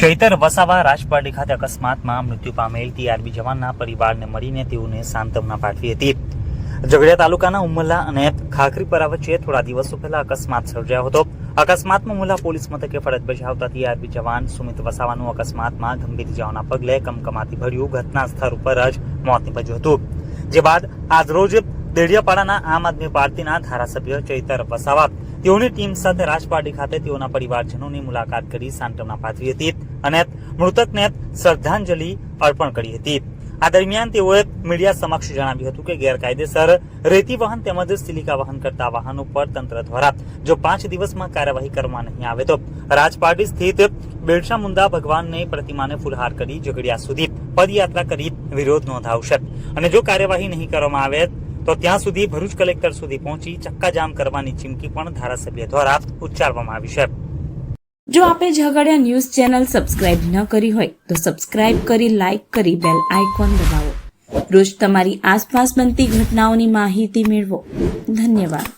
ચૈતર વસાવા રાજપારડી ખાતે અકસ્માતમાં મૃત્યુ પામેલ ટીઆરબી જવાનના પરિવારને મળીને તેઓને સાંત્વના પાઠવી હતી. ઝઘડિયા તાલુકાના ઉમલ્લા અને ખાખરીપરા વચ્ચે થોડા દિવસો પહેલા અકસ્માત સર્જાયો હતો. અકસ્માતમાં ઉમલ્લા પોલીસ મથકે ફરજ બજાવતા ટીઆરબી જવાન સુમિત વસાવાનું અકસ્માતમાં ગંભીર ઇજાઓના પગલે કમકમાતી ભર્યું ઘટના સ્થળ ઉપર જ મોત નીપજ્યું હતું. જે બાદ આજરોજ દેડિયાપાડાના આમ આદમી પાર્ટીના ધારાસભ્ય ચૈતર વસાવા તેઓની ટીમ સાથે રાજપારડી ખાતે તેઓના પરિવારજનોની મુલાકાત કરી સાંત્વના પાઠવી હતી અને મૃતકને શ્રદ્ધાંજલિ અર્પણ કરી હતી. આ દરમિયાન તેઓએ મીડિયા સમક્ષ જણાવ્યું હતું કે ગેરકાયદેસર રેતી વાહન તેમજ સિલિકા વાહન કરતા વાહનો પર તંત્ર દ્વારા જો પાંચ દિવસમાં કાર્યવાહી કરવામાં નહીં આવે તો રાજપાટી સ્થિત બિરસા મુંડા ભગવાનની પ્રતિમાને ફુલહાર કરી ઝઘડિયા સુધી પદયાત્રા કરી વિરોધ નોંધાવશે. અને જો કાર્યવાહી નહીં કરવામાં આવે તો ત્યાં સુધી ભરૂચ કલેક્ટર સુધી પહોંચી ચક્કાજામ કરવાની ચીમકી પણ ધારાસભ્ય દ્વારા ઉચ્ચારવામાં આવી છે. જો આપે ઝઘડિયા ન્યૂઝ ચેનલ સબસ્ક્રાઇબ ન કરી હોય, તો સબસ્ક્રાઇબ કરી, લાઇક કરી, બેલ આઇકોન દબાવો. રોજ તમારી આસપાસ બનતી ઘટનાઓની માહિતી મેળવો. ધન્યવાદ.